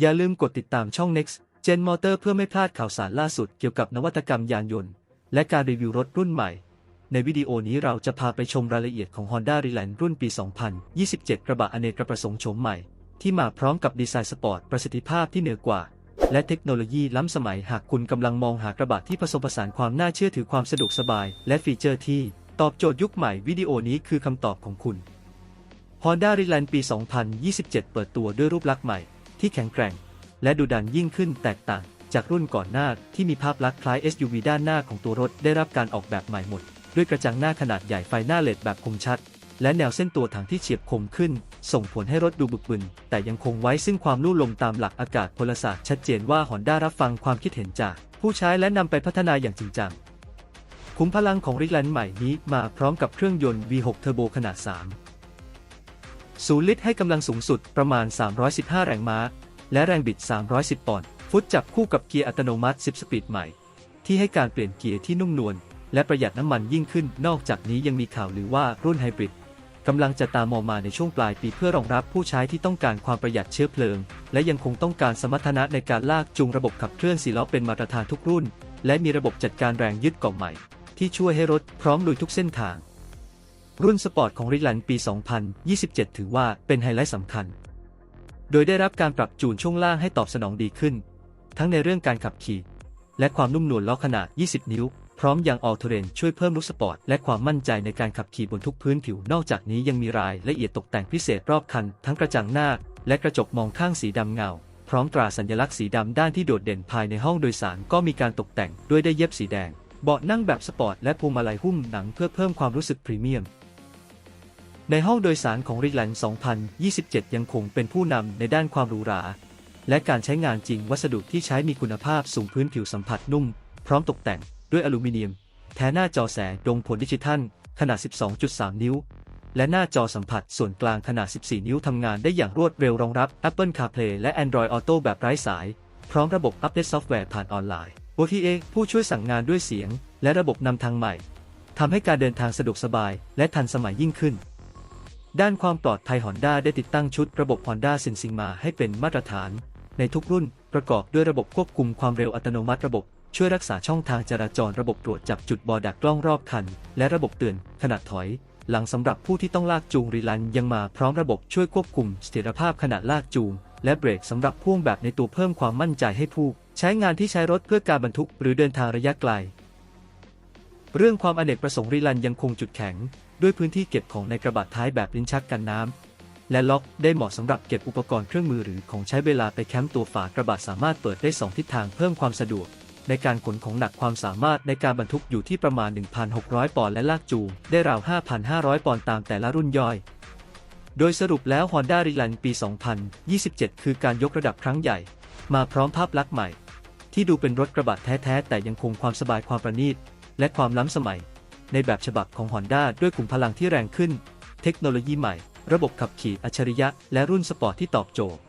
อย่าลืมกดติดตามช่อง Next Gen Motor เพื่อไม่พลาดข่าวสารล่าสุดเกี่ยวกับนวัตกรรมยานยนต์ และการรีวิวรถรุ่นใหม่ ในวิดีโอนี้เราจะพาไปชมรายละเอียดของ Honda r e l a n d รุ่นปี 2027 กระบะอเนกประสงค์โฉมใหม่ ที่มาพร้อมกับดีไซน์สปอร์ตประสิทธิภาพที่เหนือกว่า และเทคโนโลยีล้ำสมัยหากคุณกำลังมองหากระบะที่ผสมผสานความน่าเชื่อถือความสะดวกสบาย และฟีเจอร์ที่ตอบโจทย์ยุคใหม่วิดีโอนี้คือคำตอบของคุณ Honda r e l a n d ปี 2027 เปิดตัวด้วยรูปลักษณ์ใหม่ ที่แข็งแกร่ง และดูดันยิ่งขึ้นแตกต่าง จากรุ่นก่อนหน้าที่มีภาพลักษณ์คล้าย SUV ด้านหน้าของตัวรถได้รับการออกแบบใหม่หมด ด้วยกระจังหน้าขนาดใหญ่ไฟหน้าเลดแบบคมชัด และแนวเส้นตัวถังที่เฉียบคมขึ้น ส่งผลให้รถดูบึกบึน แต่ยังคงไว้ซึ่งความลู่ลมตามหลักอากาศพลศาสตร์ชัดเจนว่า Honda รับฟังความคิดเห็นจาก ผู้ใช้และนำไปพัฒนาอย่างจริงจังขุมพลังของริกแลนใหม่นี้มาพร้อมกับเครื่องยนต์ V6 เทอร์โบขนาด 3 ศูนย์ลิตรให้กำลังสูงสุดประมาณ 315 แรงม้า และแรงบิด 310 ปอนด์ ฟุตจับคู่กับเกียร์อัตโนมัติ 10 สปีดใหม่ ที่ให้การเปลี่ยนเกียร์ที่นุ่มนวลและประหยัดน้ำมันยิ่งขึ้น นอกจากนี้ยังมีข่าวลือว่ารุ่นไฮบริดกำลังจะตามอมาในช่วงปลายปีเพื่อรองรับผู้ใช้ที่ต้องการความประหยัดเชื้อเพลิง และยังคงต้องการสมรรถนะในการลากจูงระบบขับเคลื่อนสี่ล้อเป็นมาตรฐานทุกรุ่น และมีระบบจัดการแรงยึดเกาะใหม่ ที่ช่วยให้รถพร้อมลุยทุกเส้นทาง รุ่นสปอร์ตของริลันปี 2027 ถือว่าเป็นไฮไลท์สำคัญ โดยได้รับการปรับจูนช่วงล่างให้ตอบสนองดีขึ้น ทั้งในเรื่องการขับขี่ และความนุ่มนวลล้อขนาด 20 นิ้ว พร้อมยังออ t เทเรนช่วยเพิ่มลุคสปอร์ตและความมั่นใจในการขับขี่บนทุกพื้นผิว นอกจากนี้ยังมีรายละเอียดตกแต่งพิเศษรอบคัน ทั้งกระจังหน้า และกระจกมองข้างสีดำเงา พร้อมตราสัญลักษณ์สีดำด้านที่โดดเด่นภายในห้องโดยสารก็มีการตกแต่งด้วยได้เย็บสีแดงเบาะนั่งแบบสปอร์ตและพวงมาลัยหุ้มหนังเพื่อเพิ่มความรู้สึกพรีเมียม ในห้องโดยสารของริแลนด์2027 ยังคงเป็นผู้นำในด้านความหรูหรา และการใช้งานจริงวัสดุที่ใช้มีคุณภาพสูงพื้นผิวสัมผัสนุ่ม พร้อมตกแต่งด้วยอลูมิเนียม แท้หน้าจอแสงดงผลดิจิทัล ขนาด 12.3 นิ้ว และหน้าจอสัมผัสส่วนกลางขนาด 14 นิ้วทำงานได้อย่างรวดเร็วรองรับ Apple CarPlay และ Android Auto แบบไร้สาย พร้อมระบบอัปเดตซอฟต์แวร์ผ่านออนไลน์ OTA ผู้ช่วยสั่งงานด้วยเสียง และระบบนำทางใหม่ทำให้การเดินทางสะดวกสบาย และทันสมัยยิ่งขึ้น ด้านความปลอดภัย Honda ได้ติดตั้งชุดระบบ Honda Sensing มาให้เป็นมาตรฐาน ในทุกรุ่นประกอบด้วยระบบควบคุมความเร็วอัตโนมัติระบบ ช่วยรักษาช่องทางจราจรระบบตรวจจับจุดบอดักกล้องรอบคัน และระบบเตือนขณะถอย หลังสำหรับผู้ที่ต้องลากจูงรีลันยังมาพร้อมระบบช่วยควบคุมเสถียรภาพขณะลากจูง และเบรกสำหรับพ่วงแบบในตัวเพิ่มความมั่นใจให้ผู้ ใช้งานที่ใช้รถเพื่อการบรรทุกหรือเดินทางระยะไกล เรื่องความอเนกประสงค์รีลันยังคงจุดแข็ง ด้วยพื้นที่เก็บของในกระบะท้ายแบบลิ้นชักกันน้ำ และล็อกได้เหมาะสำหรับเก็บอุปกรณ์เครื่องมือหรือของใช้เวลาไปแคมป์ตัวฝากระบะสามารถเปิดได้ 2 ทิศทางเพิ่มความสะดวก ในการขนของหนักความสามารถในการบรรทุกอยู่ที่ประมาณ 1,600 ปอนด์และลากจูงได้ราว 5,500 ปอนด์ตามแต่ละรุ่นย่อยโดยสรุปแล้ว Honda r e l a n ปี 2027 คือการยกระดับครั้งใหญ่ มาพร้อมภาพลักษณ์ใหม่ ที่ดูเป็นรถกระบะแท้ ๆ แต่ยังคงความสบายความประณีต และความล้ำสมัย ในแบบฉบับของ Honda ด้วยกลุ่มพลังที่แรงขึ้น เทคโนโลยีใหม่ ระบบขับขี่อัจฉริยะ และรุ่นสปอร์ตที่ตอบโจทย์